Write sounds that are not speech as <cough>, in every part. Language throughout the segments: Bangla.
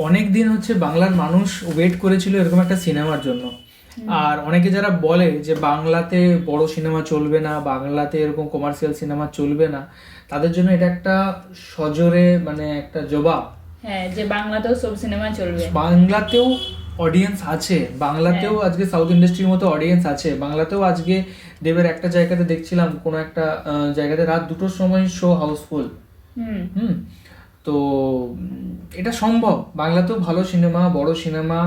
অনেক দিন হচ্ছে বাংলার মানুষ ওয়েট করেছিল এরকম একটা সিনেমার জন্য। আর অনেকে যারা বলে যে বাংলাতে বড় সিনেমা চলবে না বাংলাতে এরকম কমার্শিয়াল সিনেমা চলবে না তাদের জন্য এটা একটা সজোরে মানে একটা জবাব। হ্যাঁ যে বাংলাতেও সব সিনেমা চলবে। বাংলাতেও অডিয়েন্স আছে বাংলাতেও হ্যাঁ। আজকে সাউথ ইন্ডাস্ট্রির মতো অডিয়েন্স আছে বাংলাতেও আজকে দেবের একটা জায়গাতে দেখছিলাম কোনো একটা জায়গাতে রাত দুটোর সময় শো হাউসফুল হুম। হুম। তো, এটা সম্ভব। বাংলাতেও ভালো সিনেমা, বড় cinema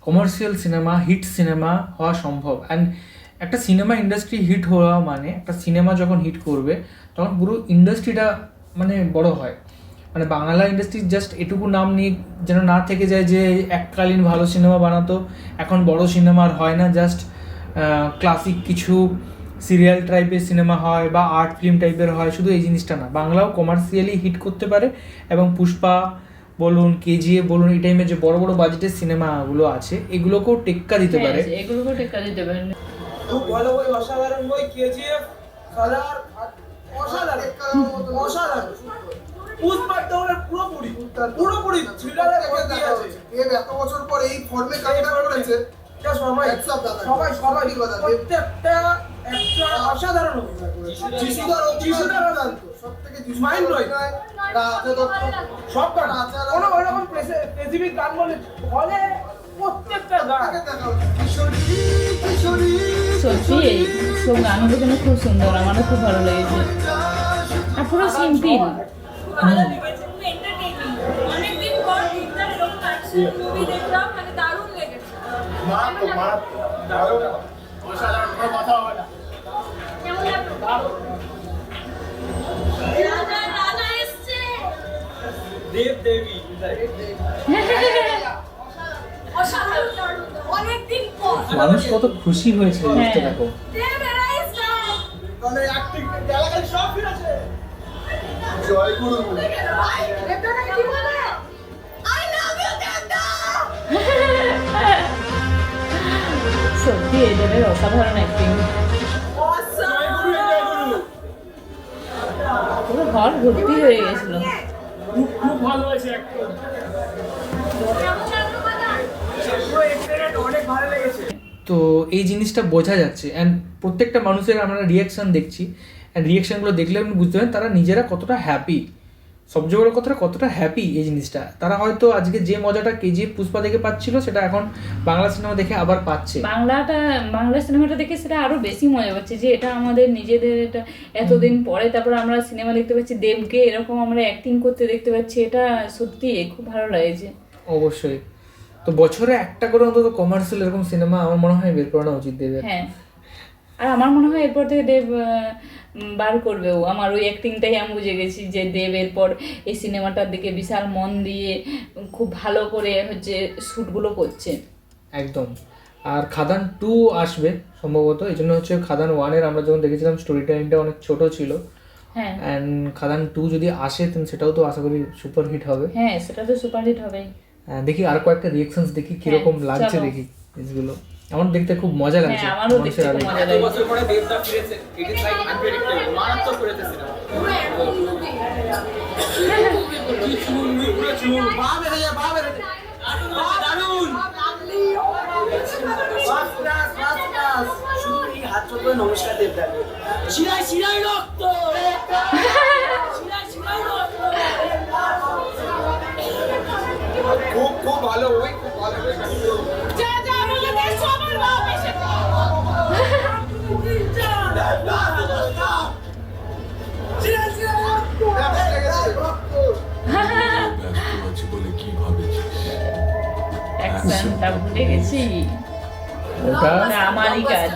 commercial cinema hit cinema হওয়া সম্ভব। অ্যান্ড একটা সিনেমা ইন্ডাস্ট্রি হিট হওয়া মানে একটা সিনেমা যখন হিট করবে, তখন পুরো ইন্ডাস্ট্রিটা মানে বড় হয়। মানে বাংলা ইন্ডাস্ট্রি জাস্ট এটুকু নাম নিয়ে যেন না থেকে যায় যে, এককালীন ভালো সিনেমা বানাতো। এখন বড় সিনেমা আর হয় না জাস্ট ক্লাসিক কিছু সিরিয়াল টাইপের সিনেমা হয় বা আর্ট ফিল্ম টাইপের হয় শুধু এই জিনিসটা না। বাংলাও কমার্শিয়ালি হিট করতে পারে এবং পুষ্পা বলুন কেজিএ বলুন এই টাইমে যে বড় বড় বাজেটের সিনেমাগুলো আছে এগুলোকেও টেক্কা দিতে পারে। হ্যাঁ, এগুলোকেও টেক্কা দিতে পারে। খুব ভালো বই অসাধারণ বই কেজিএফ কালার অসাধারণ অসাধারণ। পুষ্পার দৌড়ের পুরোপুরি পুরোপুরি আছে। দেব এত বছর পর এই ফর্মে করেছে। সবাই। সবাই। প্রত্যেকটা একটা অসাধারণ অভিনয় করেছে। যিশুদার যিশুদার অভিনয়। সবথেকে Mind blowing। রাজা দত্ত সব গান কোনো স্পেসিফিক গান বলে হলে প্রত্যেকটা গান। সত্যি এই সব গানগুলো যেন খুব সুন্দর আমারও খুব ভালো লেগেছে। আর পুরো সিম্পল। অনেকদিন পর ঠিকঠাক এরকম অ্যাকশন মুভি দেখলাম মানে দারুণ লেগেছে। কেমন দেবদা কত খুশি আই লাভ ইউ দেবদা সত্যি এদের অসাধারণ অ্যাক্টিং পুরো ঘর ভর্তি হয়ে গেছিল। খুব খুব ভালো আছে একদম। তো এই জিনিসটা বোঝা যাচ্ছে অ্যান্ড প্রত্যেকটা মানুষের আমরা রিয়াকশান দেখছি অ্যান্ড রিয়াকশানগুলো দেখলে আপনি বুঝতে পারেন তারা নিজেরা কতটা হ্যাপি সবচেয়ে বড় কথাটা কতটা হ্যাপি এই জিনিসটা। তারা হয়তো আজকে যে মজাটা কেজি পুষ্পা দেখে পাচ্ছিল সেটা এখন বাংলা সিনেমা দেখে আবার পাচ্ছে। বাংলাটা বাংলা সিনেমাটা দেখে সেটা আরও বেশি মজা পাচ্ছে যে এটা আমাদের নিজেদের এটা এতদিন পরে তারপর আমরা সিনেমা দেখতে পাচ্ছি দেবকে এরকম আমরা অ্যাক্টিং করতে দেখতে পাচ্ছি এটা সত্যি খুব ভালো লাগছে। অবশ্যই। তো বছরে একটা করে অন্তত কমার্শিয়াল এরকম সিনেমা আমার মনে হয় বের করানো উচিত দেবের। হ্যাঁ। আর আমার মনে হয় এরপর থেকে দেব বার করবেও আমার ওই অ্যাক্টিংটাই আমি বুঝে গেছি যে দেব এরপর এই সিনেমাটার দিকে বিশাল মন দিয়ে খুব ভালো করে হচ্ছে শ্যুটগুলো করছে। একদম। আর খাদান টু আসবে সম্ভবত। এই জন্য হচ্ছে খাদান ওয়ানের আমরা যখন দেখেছিলাম স্টোরি টাইমটা অনেক ছোট ছিল। হ্যাঁ। অ্যান্ড খাদান টু যদি আসে তাহলে সেটাও তো আশা করি সুপার হিট হবে। হ্যাঁ সেটা তো সুপারহিট হবেই। হ্যাঁ, দেখি আর কয়েকটা রিয়েকশনস দেখি কীরকম হ্যাঁ, লাগছে। দেখি জিনিসগুলো। আমার দেখতে খুব মজা লাগছে। হ্যাঁ আমারও দেখতে খুব মজা লাগে বছর পরে দেবদা ফিরেছে। ইট ইজ লাইক আনপ্রেডিক্টেবল মারাত্মক করেছে সিনেমা কি চুল পুরো চুল। পা বেড়ে যায় পা বেড়ে যায় দারুণ ফার্স্ট ক্লাস ফার্স্ট ক্লাস শুধু এই হাত চোখ করে নমস্কার দেবদা। শিরায় শিরায় রক্ত। শিরায় শিরায় রক্ত। খুব খুব ভালো খুব ভালো। অ্যাকশনটা ভুলে গেছি। ওটা? আমারই কাজ।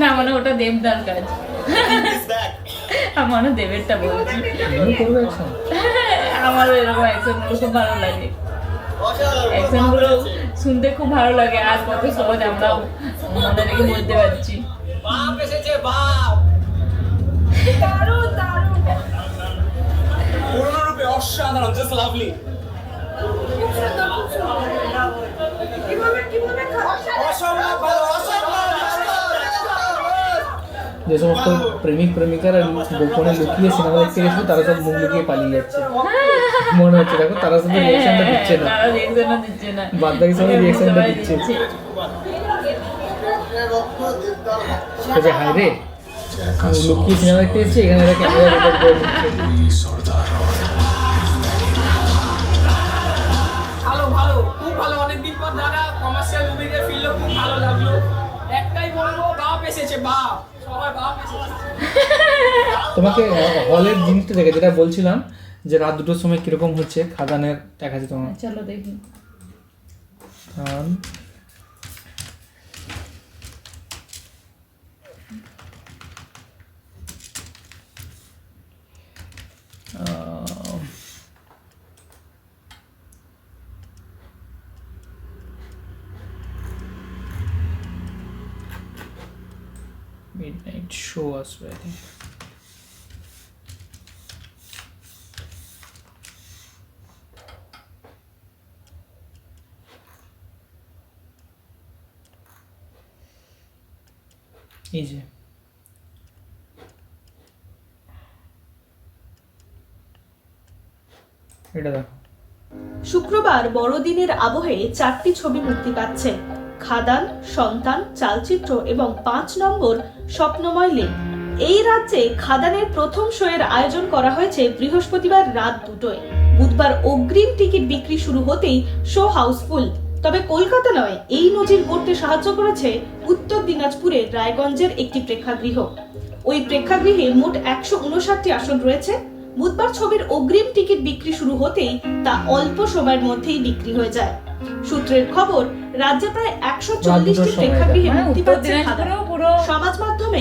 না মানে ওটা দেবদার কাজ। আমারও দেবেরটা বলছি। তুমি করবে action? আমারও এরকম অ্যাকশনগুলো খুব ভালো লাগে। অ্যাকশনগুলো শুনতে খুব ভালো লাগে আর কত সহজ আমরাও মনে রেখে বলতে পারছি। অসাধারণ জাস্ট লাভলি খুব সুন্দর খুব সুন্দর কীভাবে কীভাবে অসম্ভব ভালো অসম্ভব যে সমস্ত প্রেমিক প্রেমিকারা গোপনে লুকিয়ে সিনেমা দেখতে গেছিল তারা সব মুখ লুকিয়ে পালিয়ে যাচ্ছে। মনে হচ্ছে দেখো তারা শুধু রিয়েকশনটা দিচ্ছে না। বাদ বাকি সবাই রিয়েকশনটা দিচ্ছে। যে হায় রে। লুকিয়ে সিনেমা দেখতে এসছে এখানে একটা ক্যামেরা রেকর্ড করে দিচ্ছে। ভালো অনেকদিন পর দাদা কমার্শিয়াল মুভিতে ফিরলো খুব ভালো লাগল। একটাই বলব বাপ এসেছে বাপ। <laughs> তোমাকে হলের জিনিসটা দেখে যেটা বলছিলাম যে রাত দুটোর সময় কীরকম হচ্ছে খাদানের দেখা যায় তোমার। চলো দেখি। Show আসবে I think. শুক্রবার বড়দিনের আবহে চারটি ছবি মুক্তি পাচ্ছে। খাদান, সন্তান, চালচিত্র এবং পাঁচ নম্বর স্বপ্নময় লেন এই রাজ্যে খাদানের প্রথম শোয়ের আয়োজন করা হয়েছে বৃহস্পতিবার রাত দুটোয়। বুধবার অগ্রিম টিকিট বিক্রি শুরু হতেই শো হাউসফুল। তবে কলকাতা নয় এই নজির গড়তে সাহায্য করেছে উত্তর দিনাজপুরের রায়গঞ্জের একটি প্রেক্ষাগৃহ। ওই প্রেক্ষাগৃহে মোট একশো উনষাটটি আসন রয়েছে। বুধবার ছবির অগ্রিম টিকিট বিক্রি শুরু হতেই তা অল্প সময়ের মধ্যেই বিক্রি হয়ে যায়। সূত্রের খবর রাজ্যে প্রায় একশো চল্লিশটি প্রেক্ষাগৃহে মুক্তি পাচ্ছে। দিনাজপুরেও পুরো সমাজ মাধ্যমে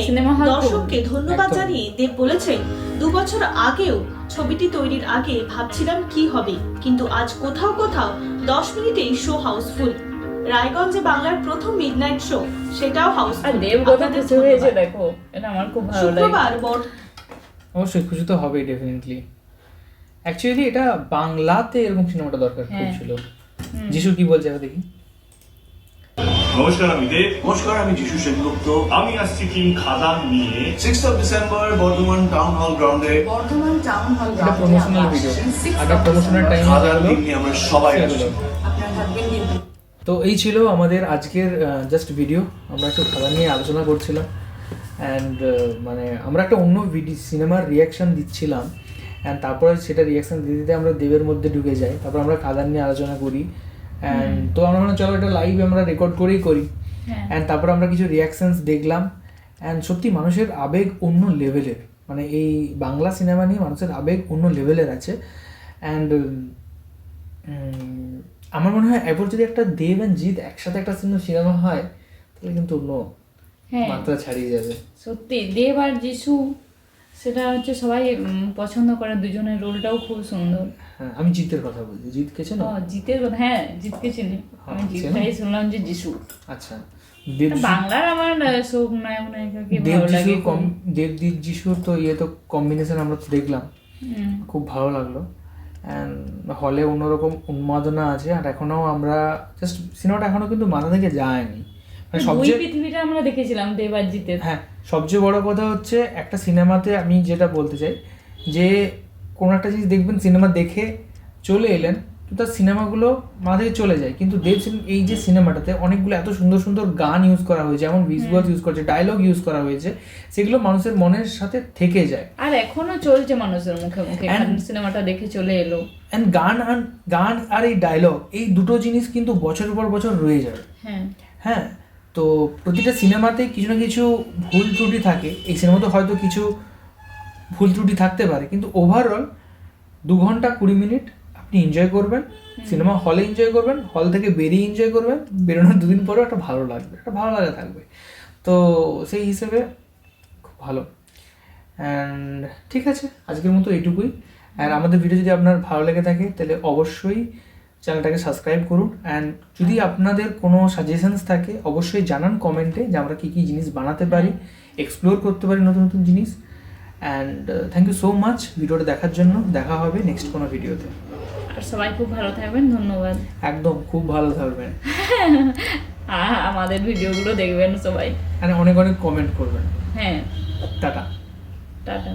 দর্শককে ধন্যবাদ জানিয়ে দেব বলেছেন দু বছর আগেও ছবিটি তৈরির আগে ভাবছিলাম কি হবে কিন্তু আজ কোথাও কোথাও দশ মিনিটেই শো হাউসফুল। রায়গঞ্জে বাংলার প্রথম মিডনাইট শো সেটাও আর খুশি হয়েছে দেখো এটা আমার খুব ভালো লাগে। শুক্রবার বড় অবশ্যই খুশি তো হবেই ডেফিনেটলি অ্যাকচুয়ালি এটা বাংলাতে এরকম সিনেমাটা দরকার খুব হ্যাঁ। ছিল। যিশু কি বলছে দেখি। নমস্কার আমি দেব। নমস্কার আমি যিশু সেনগুপ্ত। আমি আসছি কিং খাদান নিয়ে। Six of December Bardhaman town hall গ্রাউন্ডে বর্ধমান টাউন হল এটা promotional video promotional time Khadaan নিয়ে আমরা সবাই আসছি। তো এই ছিল আমাদের আজকের জাস্ট ভিডিও আমরা একটু খাবার নিয়ে আলোচনা করছিলাম। অ্যান্ড মানে আমরা একটা অন্য ভিডিও সিনেমার রিয়াকশন দিচ্ছিলাম। অ্যান্ড তারপরে সেটা রিয়াকশন দিতে দিতে আমরা দেবের মধ্যে ঢুকে যাই। তারপর আমরা খাদান নিয়ে আলোচনা করি। অ্যান্ড তো আমরা ভাবলাম চলো এটা লাইভ আমরা রেকর্ড করেই করি। অ্যান্ড তারপর আমরা কিছু রিয়াকশনস দেখলাম। অ্যান্ড সত্যি মানুষের আবেগ অন্য লেভেলের মানে এই বাংলা সিনেমা নিয়ে মানুষের আবেগ অন্য লেভেলের আছে। অ্যান্ড আমার মনে হয় এরপর যদি একটা দেব অ্যান্ড জিৎ একসাথে একটা সিনেমা হয় তাহলে কিন্তু অন্য হ্যাঁ। মাত্রা ছাড়িয়ে যাবে। সত্যি দেব আর যিশু সেটা হচ্ছে সবাই পছন্দ করে দুজনের রোলটাও খুব সুন্দর। হ্যাঁ আমি জিতের কথা বলছি। জিৎ কে চেনো? ও জিতের কথা হ্যাঁ জিতকে চিনি। আমি হ্যাঁ, জিতটাই শুনলাম যে যিশু। আচ্ছা বাংলার আমার সব নায়ক নায়িকাকে ভালো লাগে। কম দেব যিশুর তো ইয়ে তো কম্বিনেশন আমরা তো দেখলাম। খুব ভালো লাগল। হলে অন্যরকম উন্মাদনা আছে আর এখনও আমরা জাস্ট সিনেমাটা এখনও কিন্তু মাথা থেকে যায়নি। মানে দুই সবচেয়ে পৃথিবীটা আমরা দেখেছিলাম দেব আর হ্যাঁ সবচেয়ে বড় কথা হচ্ছে একটা সিনেমাতে আমি যেটা বলতে চাই যে কোনো একটা জিনিস দেখবেন সিনেমা দেখে চলে এলেন তো তার সিনেমাগুলো মাথা থেকে চলে যায়। কিন্তু দেব এই যে সিনেমাটাতে অনেকগুলো এত সুন্দর সুন্দর গান ইউজ করা হয়েছে যেমন ভিজুয়াল ইউজ করেছে ডায়লগ ইউজ করা হয়েছে সেগুলো মানুষের মনের সাথে থেকে যায়। আর এখনও চলছে মানুষের মুখে মুখে সিনেমাটা দেখে চলে এলো। অ্যান্ড গান আর গান আর এই ডায়লগ এই দুটো জিনিস কিন্তু বছরের পর বছর রয়ে যাবে হ্যাঁ। হ্যাঁ। তো প্রতিটা সিনেমাতে কিছু না কিছু ভুল ত্রুটি থাকে। এই সিনেমাতে হয়তো কিছু ভুল ত্রুটি থাকতে পারে কিন্তু ওভারঅল দু ঘণ্টা কুড়ি মিনিট আপনি এনজয় করবেন। সিনেমা হলে এনজয় করবেন হল থেকে বেরিয়ে এনজয় করবেন বেরোনোর দুদিন পরেও একটা ভালো লাগবে একটা ভালো লাগা থাকবে। তো সেই হিসেবে খুব ভালো। অ্যান্ড ঠিক আছে আজকের মতো এটুকুই আর আমাদের ভিডিও যদি আপনার ভালো লেগে থাকে তাহলে অবশ্যই চ্যানেলটাকে সাবস্ক্রাইব করুন। অ্যান্ড যদি আপনাদের কোনো সাজেশনস থাকে অবশ্যই জানান কমেন্টে যে আমরা কী কী জিনিস বানাতে পারি এক্সপ্লোর করতে পারি নতুন নতুন জিনিস। And thank you so much ভিডিওটা দেখার জন্য দেখা হবে নেক্সট কোনো ভিডিওতে। আর সবাই খুব ভালো থাকবেন ধন্যবাদ। একদম খুব ভালো থাকবেন। <laughs> আর আমাদের ভিডিওগুলো দেখবেন সবাই। মানে অনেক অনেক কমেন্ট করবেন। হ্যাঁ। টাটা। টাটা।